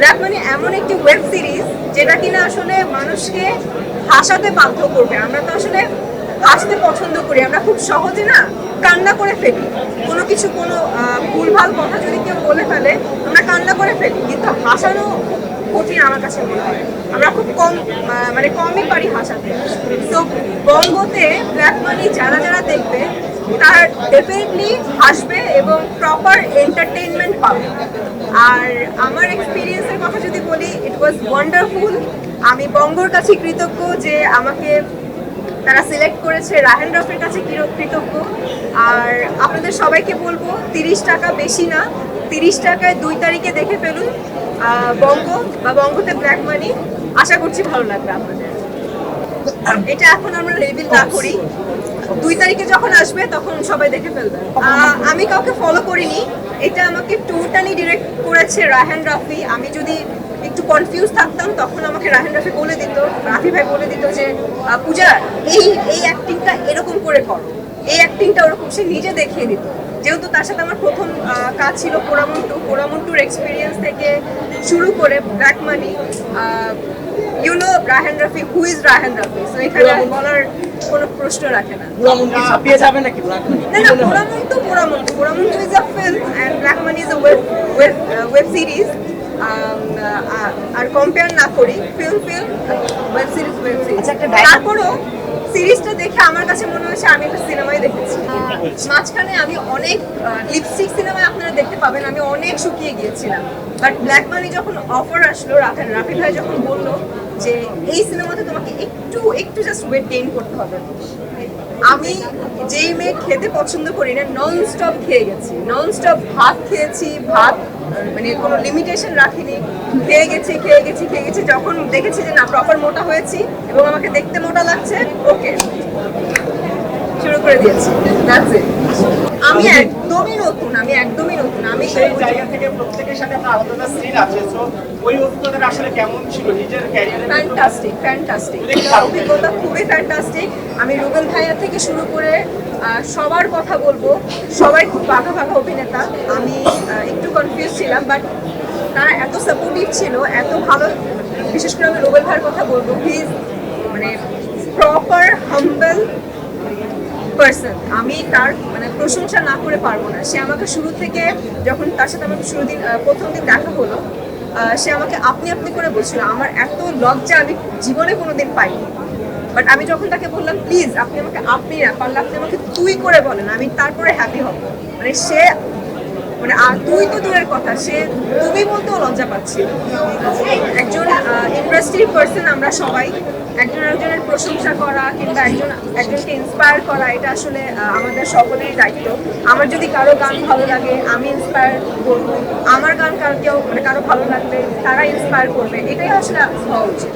Black মানে এমন একটি ওয়েব সিরিজ যেটা কিনা আসলে মানুষকে হাসাতে বাধ্য করবে। আমরা তো আসলে হাসতে পছন্দ করি, আমরা খুব সহজে না কান্না করে ফেলি। কোনো কিছু, কোনো ভুলভাল কথা যদি কেউ বলে ফেলে, আমরা কান্না করে ফেলি। কিন্তু হাসানো কঠিন আমার কাছে মনে হয়। আমরা খুব কম মানে কমই পারি হাসাতে তো বঙ্গতে ব্ল্যাক মানি যারা যারা দেখবে, তার ডেফিনেটলি হাসবে এবং প্রপার এন্টারটেইনমেন্ট পাবে। আর আমার এক্সপিরিয়েন্সের কথা যদি বলি ইট ওয়াজ ওয়ান্ডারফুল আমি বঙ্গর কাছে কৃতজ্ঞ যে আমাকে তারা সিলেক্ট করেছে রাহেন রফের কাছে কৃতজ্ঞ। আর আপনাদের সবাইকে বলব, তিরিশ টাকা বেশি না। তিরিশ টাকায় দুই তারিখে দেখে ফেলুন বঙ্গ বা বঙ্গতে ব্ল্যাক মানি আশা করছি ভালো লাগবে আপনাদের। এটা এখন আমরা রিভিল না করি। দুই তারিখে যখন আসবে তখন সবাই দেখে ফেলবে। আমি কাউকে ফলো করিনি। এটা আমাকে টুরটানি ডিরেক্ট করেছে রাহান রাফি। আমি যদি একটু কনফিউজ থাকতাম তখন আমাকে রাহান রাফি বলে দিত রাফি ভাই বলে দিত যে পূজা এই এই অ্যাক্টিংটা এরকম করে করো। এই অ্যাক্টিংটা ওরকম সে নিজে দেখিয়ে দিত। যেহেতু তার সাথে আমার প্রথম কাজ ছিল পোড়ামন্টু পোড়ামন্টুর এক্সপিরিয়েন্স থেকে শুরু করে black money you know Rahan Rafi who is Rahan Rafi so এখানে বলার কোনো প্রশ্ন রাখে না। ছাপিয়ে যাবে নাকি ব্ল্যাক মানি না না Poramon two Poramon two Poramon two is a film and black money is a web web web series R compare না করি। Film film web series web series তারপরও সিরিজটা দেখে আমার কাছে মনে হয়েছে আমি একটা সিনেমাই দেখেছি। মাঝখানে আমি অনেক লিপস্টিক সিনেমায় আপনারা দেখতে পাবেন, আমি অনেক শুকিয়ে গিয়েছিলাম। বাট ব্ল্যাক মানি যখন অফার আসলো রাফি রাফি ভাই যখন বলল যে এই সিনেমাতে তোমাকে একটু একটু জাস্ট ওয়েট গেইন করতে হবে। আমি যেই মেয়ে খেতে পছন্দ করি না নন স্টপ খেয়ে গেছি। নন স্টপ ভাত খেয়েছি, ভাত মানে কোনো লিমিটেশন রাখিনি। খেয়ে গেছি খেয়ে গেছি খেয়ে গেছি, যখন দেখেছি যে না প্রপার মোটা হয়েছি এবং আমাকে দেখতে মোটা লাগছে? ওকে শুরু করে দিয়েছি। That's it. আমি একদমই নতুন আমি একদমই নতুন। আমি সেই জায়গা থেকে প্রত্যেকের সাথে আপনার আলাদা সিন আছে তো ওই অভিজ্ঞতাটা আসলে কেমন ছিল? নিজের ক্যারিয়ারে ফ্যান্টাস্টিক ফ্যান্টাস্টিক অভিজ্ঞতা খুবই ফ্যান্টাস্টিক আমি রুবেল ভাইয়া থেকে শুরু করে সবার কথা বলব। সবাই খুব বাঘা বাঘা অভিনেতা। আমি একটু কনফিউজ ছিলাম বাট তারা এত সাপোর্টিভ ছিল এত ভালো বিশেষ করে আমি রুবেল ভাইয়ের কথা বলব। প্লিজ মানে প্রপার হাম্বল পার্সন আমি তার মানে প্রশংসা না করে পারব না। সে আমাকে শুরু থেকে, যখন তার সাথে আমাকে শুরু দিন প্রথম দিন দেখা হলো সে আমাকে আপনি আপনি করে বলছিল, আমার এত লজ্জা, আমি জীবনে কোনোদিন পাইনি। বাট আমি যখন তাকে বললাম প্লিজ আপনি আমাকে আপনি না পারলে আপনি আমাকে তুই করে বলেন, আমি তারপরে হ্যাপি হব। মানে সে মানে আর তুই তো দূরের কথা। সে তুমি বলতেও লজ্জা পাচ্ছিল। একজন ইন্ডাস্ট্রি পার্সন আমরা সবাই। একজন একজনের প্রশংসা করা কিংবা একজন, একজনকে ইন্সপায়ার করা, এটা আসলে আমাদের সকলেরই দায়িত্ব। আমার যদি কারও গান ভালো লাগে, আমি ইন্সপায়ার করব। আমার গান কারও কেউ মানে কারও ভালো লাগলে তারা ইন্সপায়ার করবে। এটাই আসলে হওয়া উচিত।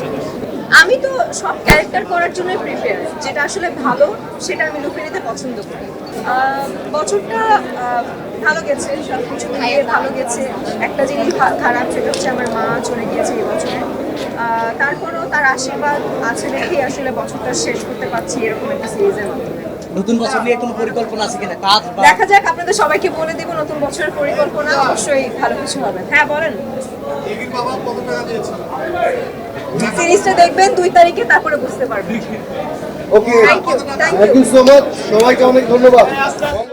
সব ক্যারেক্টার করার জন্য প্রিপেয়ার যেটা আসলে ভালো সেটা আমি লুকে নিতে পছন্দ করি। বছরটা ভালো গেছে সব কিছু মিলিয়ে ভালো গেছে। একটা জিনিস খারাপ সেটা হচ্ছে আমার মা চলে গিয়েছে এই বছরে। তারপরও তার আশীর্বাদ আছে দেখেই আসলে বছরটা শেষ করতে পারছি এরকম একটা সিরিজের মাধ্যমে। নতুন বছর নিয়ে কোনো পরিকল্পনা আছে কিনা? কাজ বা দেখা যাক আপনাদের সবাইকে বলে দেবো নতুন বছরের পরিকল্পনা। অবশ্যই ভালো কিছু হবে। হ্যাঁ বলেন। সিরিজটা দেখবেন দুই তারিখে তারপরে বুঝতে পারবেন। Okay thank you so much সবাইকে অনেক ধন্যবাদ।